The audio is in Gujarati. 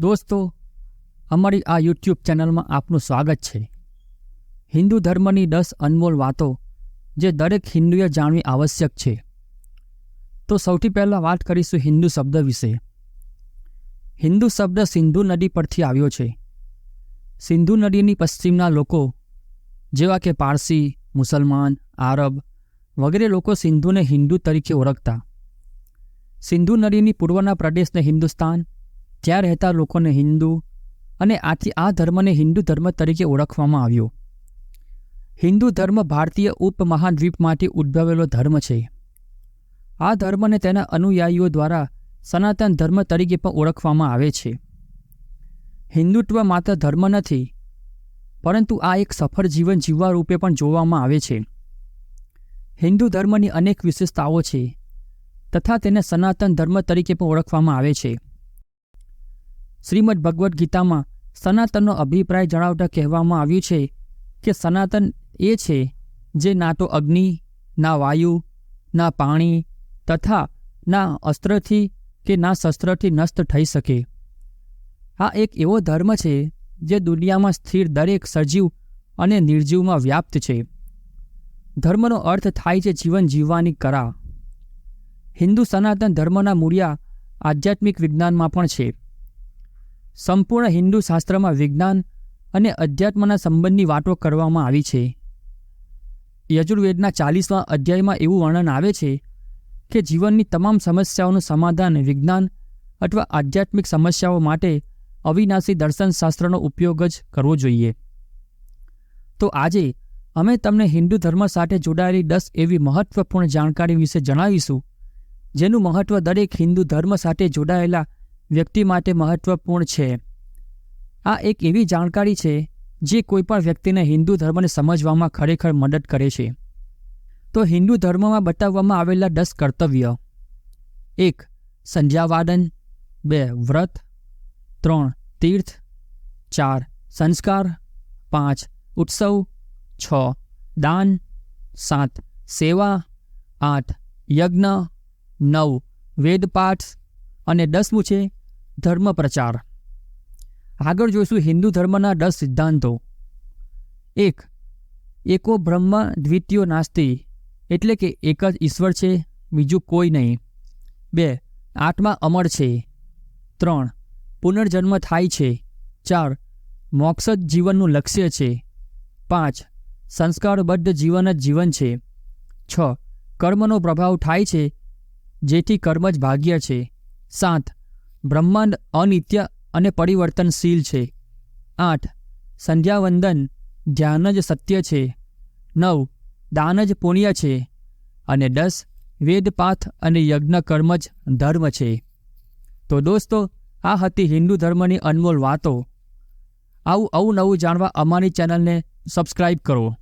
દોસ્તો, અમારી આ યુટ્યુબ ચેનલમાં આપનું સ્વાગત છે. હિન્દુ ધર્મની દસ અનમોલ વાતો જે દરેક હિન્દુએ જાણવી આવશ્યક છે. તો સૌથી પહેલાં વાત કરીશું હિન્દુ શબ્દ વિશે. હિન્દુ શબ્દ સિંધુ નદી પરથી આવ્યો છે. સિંધુ નદીની પશ્ચિમના લોકો, જેવા કે પારસી, મુસલમાન, આરબ વગેરે લોકો સિંધુને હિન્દુ તરીકે ઓળખતા. સિંધુ નદીની પૂર્વના પ્રદેશને હિન્દુસ્તાન ત્યાં રહેતા લોકોને હિન્દુ અને આથી આ ધર્મને હિન્દુ ધર્મ તરીકે ઓળખવામાં આવ્યો. હિન્દુ ધર્મ ભારતીય ઉપમહાદ્વીપમાંથી ઉદ્ભવેલો ધર્મ છે. આ ધર્મને તેના અનુયાયીઓ દ્વારા સનાતન ધર્મ તરીકે પણ ઓળખવામાં આવે છે. હિન્દુત્વ માત્ર ધર્મ નથી, પરંતુ આ એક સફળ જીવન જીવવા રૂપે પણ જોવામાં આવે છે. હિન્દુ ધર્મની અનેક વિશેષતાઓ છે, તથા તેને સનાતન ધર્મ તરીકે પણ ઓળખવામાં આવે છે. શ્રીમદ ભગવદ્ ગીતામાં સનાતનનો અભિપ્રાય જણાવતા કહેવામાં આવ્યું છે કે સનાતન એ છે જે ના તો અગ્નિ, ના વાયુ, ના પાણી તથા ના અસ્ત્રથી કે ના શસ્ત્રથી નષ્ટ થઈ શકે. આ એક એવો ધર્મ છે જે દુનિયામાં સ્થિર દરેક સજીવ અને નિર્જીવમાં વ્યાપ્ત છે. ધર્મનો અર્થ થાય છે જીવન જીવવાની કરા હિન્દુ સનાતન ધર્મના મૂળિયા આધ્યાત્મિક વિજ્ઞાનમાં પણ છે. સંપૂર્ણ હિન્દુ શાસ્ત્રમાં વિજ્ઞાન અને અધ્યાત્મના સંબંધની વાતો કરવામાં આવી છે. યજુર્વેદના ચાલીસમાં અધ્યાયમાં એવું વર્ણન આવે છે કે જીવનની તમામ સમસ્યાઓનું સમાધાન વિજ્ઞાન અથવા આધ્યાત્મિક સમસ્યાઓ માટે અવિનાશી દર્શનશાસ્ત્રનો ઉપયોગ જ કરવો જોઈએ. તો આજે અમે તમને હિન્દુ ધર્મ સાથે જોડાયેલી દસ એવી મહત્વપૂર્ણ જાણકારી વિશે જણાવીશું, જેનું મહત્વ દરેક હિન્દુ ધર્મ સાથે જોડાયેલા વ્યક્તિ માટે મહત્વપૂર્ણ છે. આ એક એવી જાણકારી છે, જે કોઈપણ વ્યક્તિને હિન્દુ ધર્મને સમજવામાં ખરેખર મદદ કરે છે. તો હિન્દુ ધર્મમાં બતાવવામાં આવેલા દસ કર્તવ્ય. એક, સંધ્યાવાદન. બે, વ્રત. ત્રણ, તીર્થ. ચાર, સંસ્કાર. પાંચ, ઉત્સવ. છ, દાન. સાત, સેવા. આઠ, યજ્ઞ. નવ, વેદપાઠ. અને દસમું છે ધર્મ પ્રચાર. આગળ જોઈશું હિન્દુ ધર્મના દસ સિદ્ધાંતો. એક, એકો બ્રહ્મ દ્વિતીયો નાસ્તિ, એટલે કે એક જ ઈશ્વર છે, બીજું કોઈ નહીં. બે, આત્મા અમર છે. ત્રણ, પુનર્જન્મ થાય છે. ચાર મોક્ષ જ જીવનનું લક્ષ્ય છે. પાંચ, સંસ્કારબદ્ધ જીવન જ જીવન છે. છ, કર્મનો પ્રભાવ થાય છે, જેથી કર્મ જ ભાગ્ય છે. સાત બ્રહ્માંડ અનિત્ય અને પરિવર્તનશીલ છે. આઠ. સંધ્યાવંદન ધ્યાન જ સત્ય છે. નવ. દાન જ પુણ્ય છે. અને દસ. વેદપાથ અને યજ્ઞ કર્મ જ ધર્મ છે. તો દોસ્તો, આ હતી હિન્દુ ધર્મની અનમોલ વાતો. આવું અવનવું જાણવા અમારી ચેનલને સબસ્ક્રાઇબ કરો.